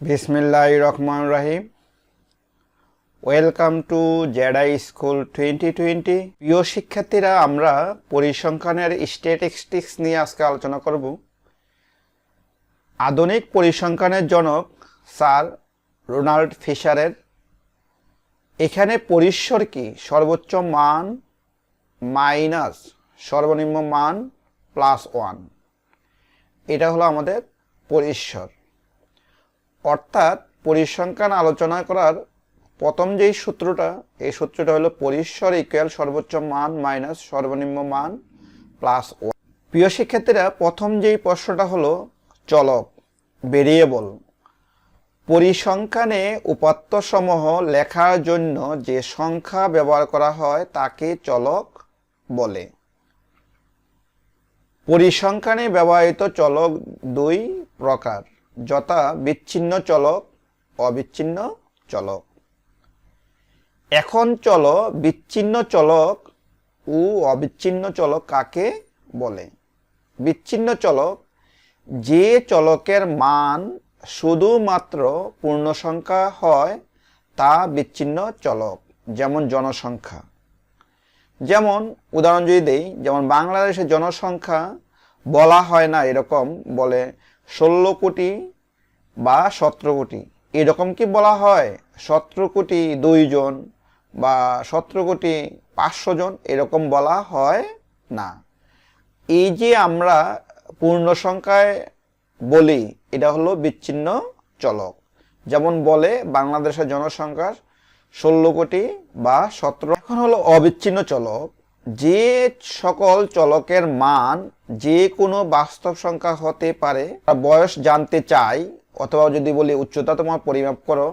বিসমিল্লাহ রহমান রাহিম। ওয়েলকাম টু জেডাই স্কুল টোয়েন্টি টোয়েন্টি প্রিয় শিক্ষার্থীরা, আমরা পরিসংখ্যানের স্ট্যাটিস্টিক্স নিয়ে আজকে আলোচনা করব। আধুনিক পরিসংখ্যানের জনক স্যার রোনাল্ড ফিশারের। এখানে পরিসর কি? সর্বোচ্চ মান মাইনাস সর্বনিম্ন মান প্লাস ওয়ান। এটা হলো আমাদের পরিসর। অর্থাৎ পরিসংখ্যান আলোচনা করার প্রথম যেই সূত্রটা, এই সূত্রটা হলো পরিসর ইকুয়াল সর্বোচ্চ মান মাইনাস সর্বনিম্ন মান প্লাস ওয়ান প্রিয় শিক্ষার্থীরা, প্রথম যেই প্রশ্নটা হলো চলক ভেরিয়েবল পরিসংখ্যানে উপাত্তসমূহ লেখার জন্য যে সংখ্যা ব্যবহার করা হয় তাকে চলক বলে। পরিসংখ্যানে ব্যবহৃত চলক দুই প্রকার। যথা বিচ্ছিন্ন চলক অবিচ্ছিন্ন চলক এখন চলো, বিচ্ছিন্ন চলক ও অবিচ্ছিন্ন চলক কাকে বলে? বিচ্ছিন্ন চলক যে চলকের মান শুধুমাত্র পূর্ণ সংখ্যা হয়, তা বিচ্ছিন্ন চলক, যেমন জনসংখ্যা। যেমন, উদাহরণ যদি দেই, যেমন বাংলাদেশের জনসংখ্যা বলা হয় না এরকম বলে ষোলো কোটি বা সতেরো কোটি। এরকম কি বলা হয়? সতেরো কোটি দুইজন বা সতেরো কোটি পাঁচশো জন এরকম বলা হয় না। এই যে আমরা পূর্ণ সংখ্যায় বলি, এটা হলো বিচ্ছিন্ন চলক। যেমন বলে বাংলাদেশের জনসংখ্যার ষোলো কোটি বা সতেরো। এখন হলো অবিচ্ছিন্ন চলক। যে সকল চলকের মান যে কোনো বাস্তব সংখ্যা হতে পারে বয়স জানতে চাই, অথবা যদি বলি উচ্চতা তোমার পরিমাপ করো,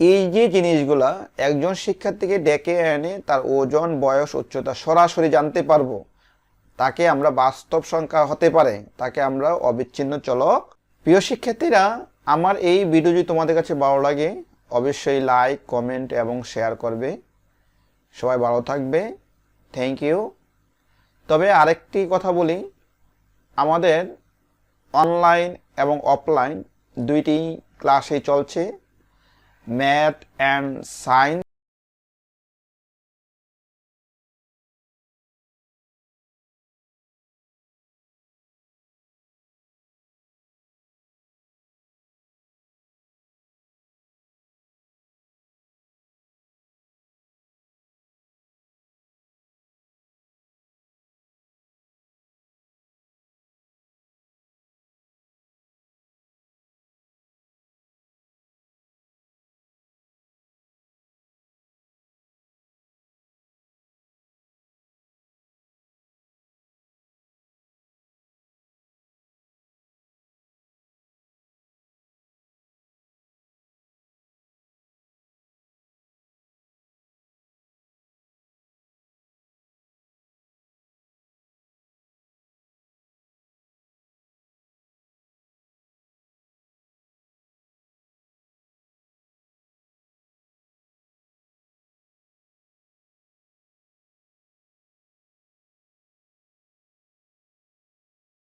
এই যে জিনিসগুলা একজন শিক্ষার্থীকে ডেকে এনে তার ওজন, বয়স, উচ্চতা সরাসরি জানতে পারব, তাকে আমরা বাস্তব সংখ্যা হতে পারে, তাকে আমরা অবিচ্ছিন্ন চলক। প্রিয় শিক্ষার্থীরা, আমার এই ভিডিও যদি তোমাদের কাছে ভালো লাগে, অবশ্যই লাইক কমেন্ট এবং শেয়ার করবে। সবাই ভালো থাকবে। থ্যাংক ইউ তবে আরেকটি কথা বলি, আমাদের অনলাইন এবং অফলাইন দুইটি ক্লাসে চলছে ম্যাথ অ্যান্ড সায়েন্স